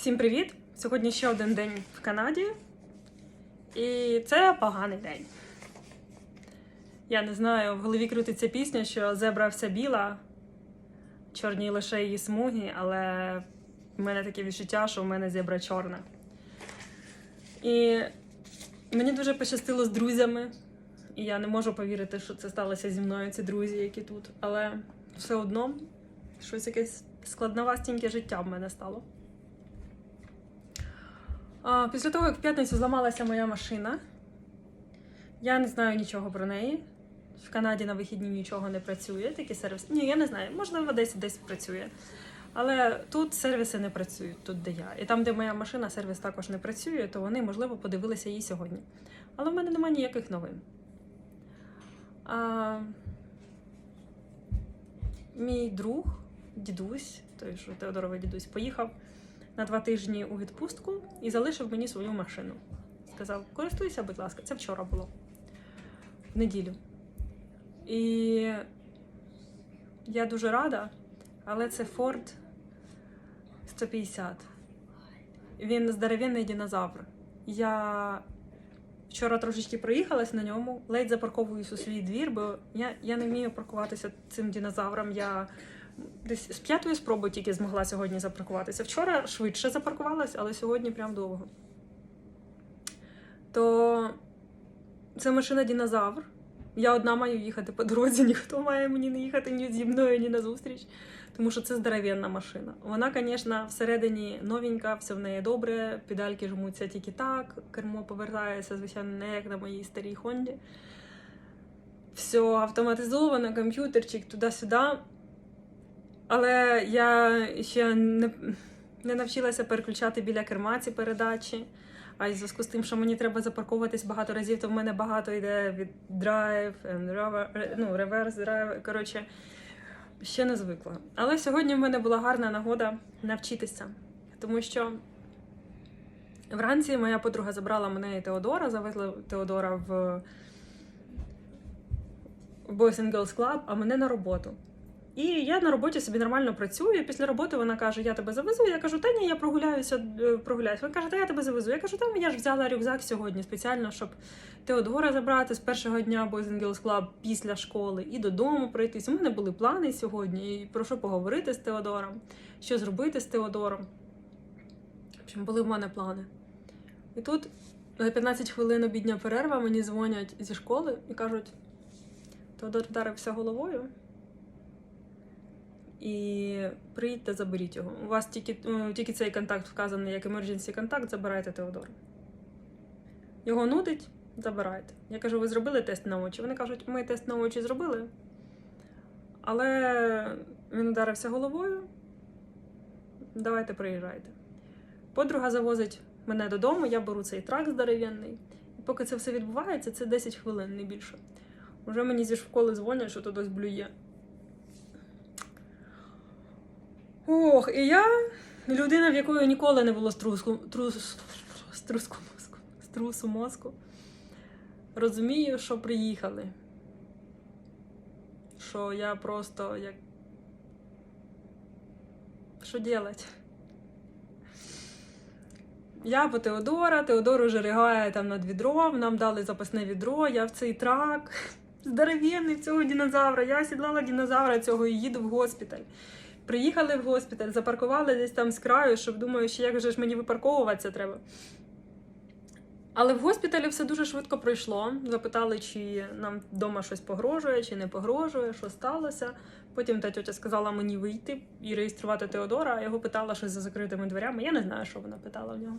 Всім привіт! Сьогодні ще один день в Канаді. І це поганий день. Я не знаю, в голові крутиться пісня, що зебра вся біла, чорні лише її смуги, але в мене таке відчуття, що в мене зебра чорна. І мені дуже пощастило з друзями. І я не можу повірити, що це сталося зі мною, ці друзі, які тут. Але все одно щось якесь складновастеньке життя в мене стало. Після того, як в п'ятницю зламалася моя машина, я не знаю нічого про неї. В Канаді на вихідні нічого не працює, такі сервіси. Ні, я не знаю, можливо, в Одесі десь працює. Але тут сервіси не працюють, тут де я. І там, де моя машина, сервіс також не працює, то вони, можливо, подивилися її сьогодні. Але в мене немає ніяких новин. А, мій друг, дідусь, той, що Теодоровий дідусь, поїхав на два тижні у відпустку і залишив мені свою машину. Сказав: користуйся, будь ласка, це вчора було, в неділю. І я дуже рада, але це Ford 150. Він здоровенний динозавр. Я вчора трошечки проїхалась на ньому, ледь запарковуюсь у свій двір, бо я, я не вмію паркуватися цим динозавром. Я десь з п'ятої спроби тільки змогла сьогодні запаркуватися. Вчора швидше запаркувалась, але сьогодні прям довго. То це машина динозавр. Я одна маю їхати по дорозі, ніхто має мені не їхати ні зі мною, ні на зустріч, тому що це здоровенна машина. Вона, звісно, всередині новенька, все в неї добре, педальки жмуться тільки так, кермо повертається, звичайно, не як на моїй старій Хонді. Все автоматизовано, комп'ютерчик туди-сюди. Але я ще не, не навчилася переключати біля керма ці передачі. А й зв'язку з тим, що мені треба запарковуватись багато разів, то в мене багато йде від драйв, ну, реверс драйв. Коротше, ще не звикла. Але сьогодні в мене була гарна нагода навчитися, тому що вранці моя подруга забрала мене і Теодора, завезла Теодора в Boys and Girls Club, а мене на роботу. І я на роботі собі нормально працюю. Після роботи вона каже: Я тебе завезу. Я кажу, та ні, я прогуляюся, е, прогуляюсь. Вона каже, та я тебе завезу. Я кажу, та я ж взяла рюкзак сьогодні спеціально, щоб Теодора забрати з першого дня Boys Girls Club після школи і додому пройтись. У мене були плани сьогодні. І про що поговорити з Теодором, що зробити з Теодором. В общем, були в мене плани. І тут на 15 хвилин обідня перерва мені дзвонять зі школи і кажуть: Теодор вдарився головою. І приїдьте, заберіть його. У вас тільки е, тільки цей контакт вказаний як emergency контакт, забирайте Теодора. Його нудить, забирайте. Я кажу, ви зробили тест на очі? Вони кажуть, ми тест на очі зробили. Але він ударився головою. Давайте приїжджайте. Подруга завозить мене додому, я беру цей трак здоровенний. І поки це все відбувається, це 10 хвилин, не більше. Уже мені зі школи дзвонять, що тут ось блює. Ох, і я людина, в якої ніколи не було струску, трус, струску мозку, струсу мозку. Розумію, що приїхали. Що я просто як. Що делать? Я по Теодора, Теодор уже ригає там над відром, нам дали запасне відро, я в цей трак. Здоровенний в цього динозавра. Я сідлала динозавра цього і їду в госпіталь. Приїхали в госпіталь, запаркували десь там з краю, щоб думаю, що як же ж мені випарковуватися треба. Але в госпіталі все дуже швидко пройшло. Запитали, чи нам вдома щось погрожує, чи не погрожує, що сталося. Потім та тьотя сказала мені вийти і реєструвати Теодора, а його питала щось за закритими дверями. Я не знаю, що вона питала в нього.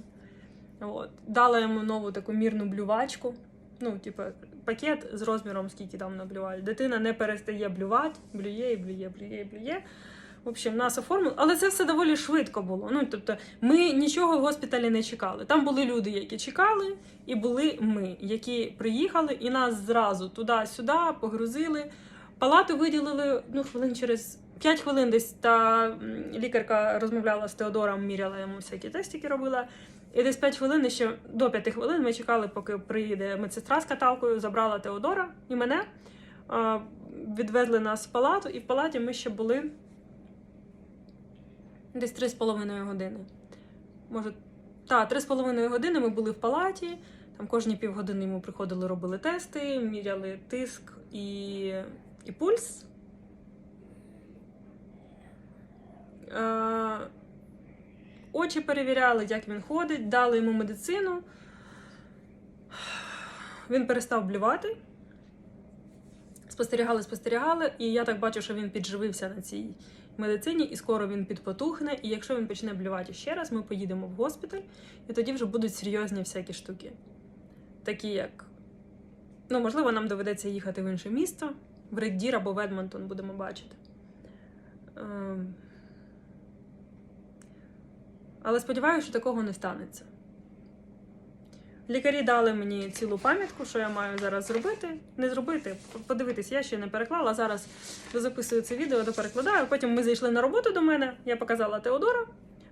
От. Дала йому нову таку мірну блювачку. Ну, типу, пакет з розміром, скільки там наблювали. Дитина не перестає блювати, блює і блює, блює блює. В общем, нас оформили, але це все доволі швидко було. Ну тобто, ми нічого в госпіталі не чекали. Там були люди, які чекали, і були ми, які приїхали, і нас зразу туди-сюди погрузили. Палату виділили ну, хвилин через 5 хвилин десь та лікарка розмовляла з Теодором, міряла йому всякі тестики робила. І десь 5 хвилин, ще до 5 хвилин ми чекали, поки приїде медсестра з каталкою, забрала Теодора і мене. Відвезли нас в палату, і в палаті ми ще були десь 3,5 години. може, та, три з половиною години ми були в палаті. Там кожні півгодини йому приходили, робили тести, міряли тиск і, і пульс. Е, очі перевіряли, як він ходить, дали йому медицину. Він перестав блювати. Спостерігали, спостерігали, і я так бачу, що він підживився на цій медицині, і скоро він підпотухне. І якщо він почне блювати ще раз, ми поїдемо в госпіталь, і тоді вже будуть серйозні всякі штуки. Такі як, ну, можливо, нам доведеться їхати в інше місто, в Реддір або в Едмонтон будемо бачити. Ем. Але сподіваюся, що такого не станеться. Лікарі дали мені цілу пам'ятку, що я маю зараз зробити. Не зробити, подивитись, я ще не переклала. Зараз записую це відео, то перекладаю. Потім ми зайшли на роботу до мене. Я показала Теодора,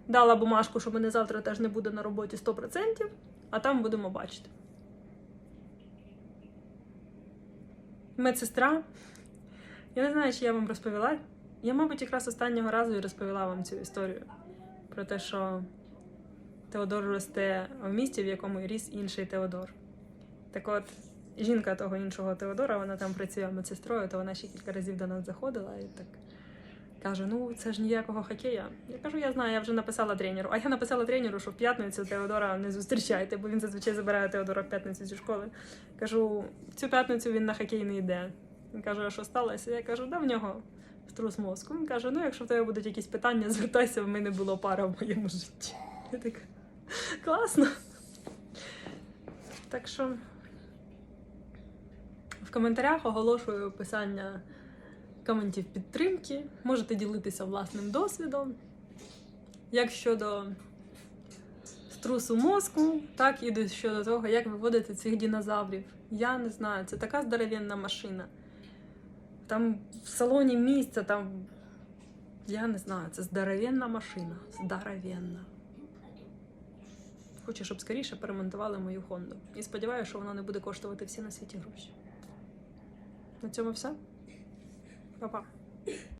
дала бумажку, що мене завтра теж не буде на роботі 100%, а там будемо бачити. Медсестра. Я не знаю, чи я вам розповіла. Я, мабуть, якраз останнього разу і розповіла вам цю історію про те, що Теодор росте в місті, в якому ріс інший Теодор. Так от, жінка того іншого Теодора, вона там працює медсестрою, то вона ще кілька разів до нас заходила і так каже: ну це ж ніякого хокея. Я кажу, я знаю, я вже написала тренеру. А я написала тренеру, що в п'ятницю Теодора не зустрічайте, бо він зазвичай забирає Теодора в п'ятницю зі школи. Кажу, цю п'ятницю він на хокей не йде. Він каже, а що сталося? Я кажу, да в нього струс мозку. Він каже: ну, якщо в тебе будуть якісь питання, звертайся, в мене було пара в моєму житті. Я така, класно. Так що в коментарях оголошую писання коментів підтримки. Можете ділитися власним досвідом. Як щодо струсу мозку, так і щодо того, як виводити цих динозаврів. Я не знаю, це така здоровенна машина. Там в салоні місця, там. Я не знаю, це здоровенна машина. Здоровенна. Хочу, щоб скоріше перемонтували мою Хонду. І сподіваюся, що вона не буде коштувати всі на світі гроші. На цьому все. Па-па.